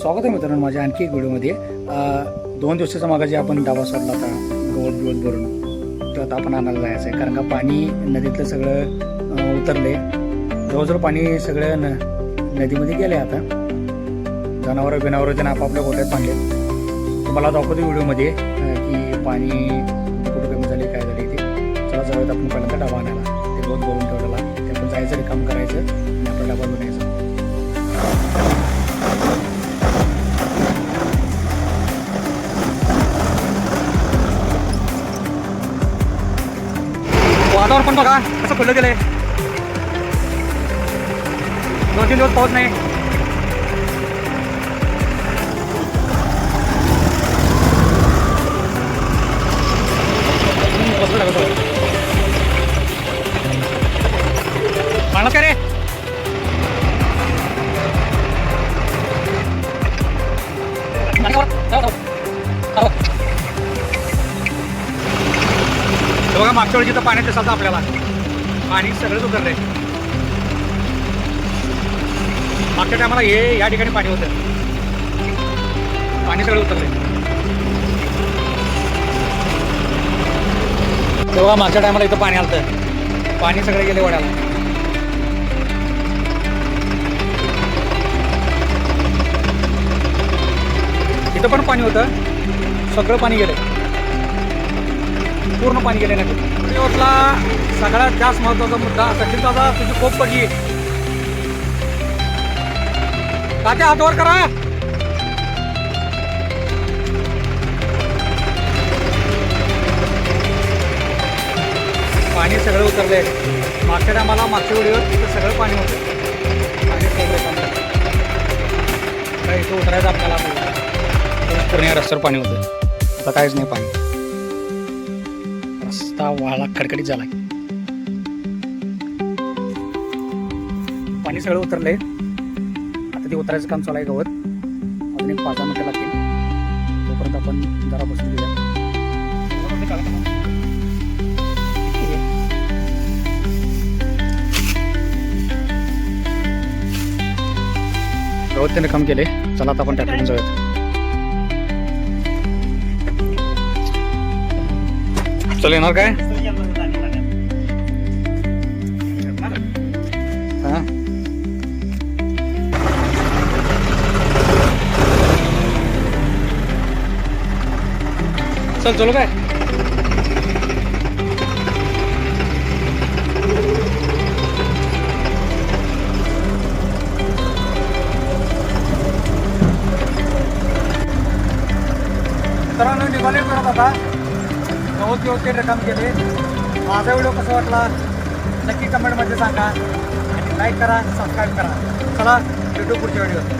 स्वागत आहे मित्रांनो माझ्या आणखी एक व्हिडिओमध्ये. दोन दिवसाचा मागा जे आपण दावा सोडला होता गवत बिवत भरून तो आता आपण आणायला जायचं आहे. कारण का पाणी नदीतलं सगळं उतरले जवळजवळ पाणी सगळं न नदीमध्ये गेले आता. जनावरं बिनावरं त्यांना आपापल्या गोट्यात बांधले तुम्हाला दाखवतो व्हिडिओमध्ये की पाणी कुठं कमी झाले काय झाले ते. चला जाऊयात आपण पहिल्यांदा डाबा आणायला. वातावरण पण बघा कसं खुलं गेलंय दोन तीन दिवस पाऊस नाही हम्म, बसलं लागत होतं. पाण्यात काय रे पाणी वर. जाऊ, जाऊ. जाऊ. मागच्या वेळी जिथं पाण्यात दिसायचं आपल्याला. पाणी सगळंच उतरलंय. मागच्या टायमाला हे या ठिकाणी पाणी होतं. पाणी सगळं उतरलंय. तेव्हा मागच्या टायमाला इथं पाणी आलं पाणी सगळं गेले वड्याला. इथं पण पाणी होतं. सगळं पाणी गेलं पूर्ण पाणी गेले नाही व्हिडिओतला सगळ्यात जास्त महत्त्वाचा मुद्दा सचिन दादा तुझी खूप पडली तात्या हातवर करा. पाणी सगळं उतरलंय. मागच्या टायमाला मागच्या वेळीवर तिथं सगळं पाणी होतं. पाणी सगळं इथं उतरायचं आपल्याला. पूर्ण रस्त्यावर पाणी होतं आता काहीच नाही पाणी. रस्ता वाळा खडखडीत झाला. पाणी सगळं उतरलंय. आता ते उतरायचं काम चालू आहे गवत. अजून एक पाच दहा मिनिटं लागतील. तोपर्यंत आपण जरा बसून घेऊया. गवत त्याने काम केले चला आता आपण ट्रॅक्टरने जाऊयात. चल येणार काय हा चल चलो काय मित्रांनो निघाले करत आता गवत गवत रकम केले. माझा व्हिडिओ कसा वाटला नक्की कमेंटमध्ये सांगा. आणि लाईक करा सबस्क्राईब करा. चला भेटू पुढच्या व्हिडिओ